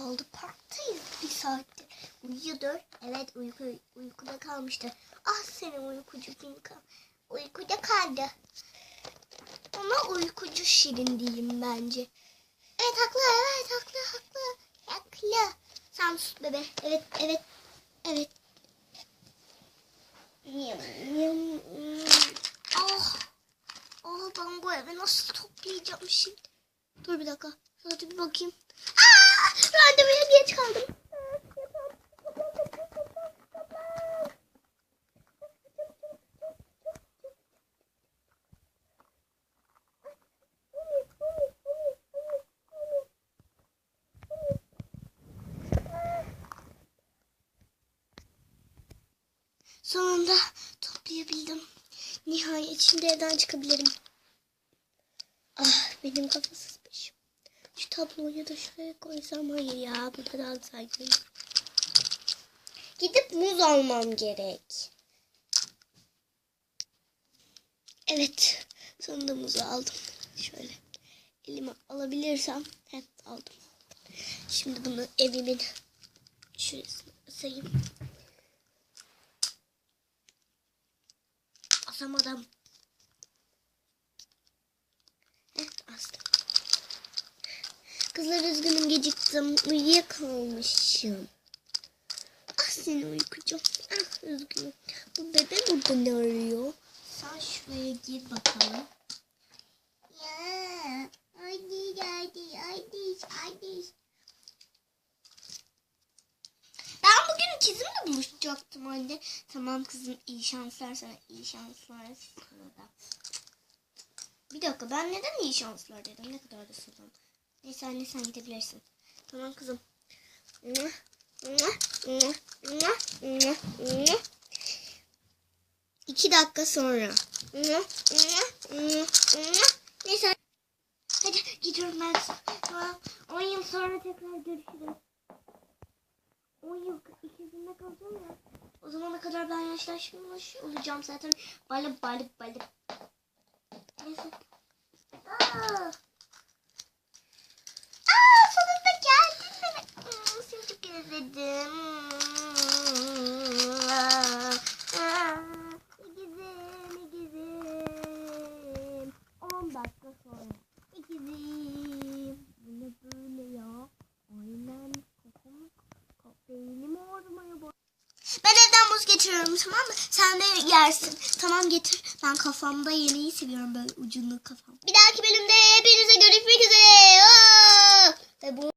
oldu. Parktayız bir saattir. Uyuyordur. Evet uyku, uykuda kalmıştır. Ah senin uykucu Pinka. Uykuda kaldı. Ona uykucu şirin diyeyim bence. Evet haklı evet haklı haklı. Haklı. Sen sus bebe. Evet evet. Evet. Yum, yum, yum. Ah. Ah ben bu evi nasıl toplayacağım şimdi? Dur bir dakika. Hadi bir bakayım. Randevuya geç kaldım. Sonunda toplayabildim. Nihayet şimdi evden çıkabilirim. Ah benim kafasız tabloyu da şuraya koysam hayır ya burada daha güzel görünür. Gidip muz almam gerek. Evet sonunda muzu aldım. Şöyle elime alabilirsem hep aldım. Şimdi bunu evimin şurasına asayım. Asamadım. Heh, astım. Kızlar üzgünüm geciktim. Uyuyakalmışım. Ah seni uykucum. Ah üzgünüm. Bu bebe burada ne arıyor? Sen şuraya gir bakalım. Ya, hadi hadi hadi hadi. Ben bugün ikizimle buluşacaktım anne. Tamam kızım iyi şanslar sana iyi şanslar sana da. Bir dakika ben neden iyi şanslar dedim ne kadar da sordum. Neyse anne sen gidebilirsin. Tamam kızım. İki dakika sonra. Neyse. Hadi gidiyorum ben. Tamam. 10 yıl sonra tekrar görüşürüz. 10 yıl ikizimle kalacağım ya. O zamana kadar ben yaşlaşmış olacağım zaten. Balık balık balık. Neyse. Aa dedim. İkizim, ikizim. 10 dakika sonra. İkizim. Bu ne böyle ya? Aynen kokum. Beynim ağrımaya bak. Ben evden buz getiriyorum tamam mı? Sen de yersin. Tamam getir. Ben kafamda yemeği seviyorum böyle ucunu kafam. Bir dahaki bölümde hepinize görüşmek üzere. Aa! Ve bu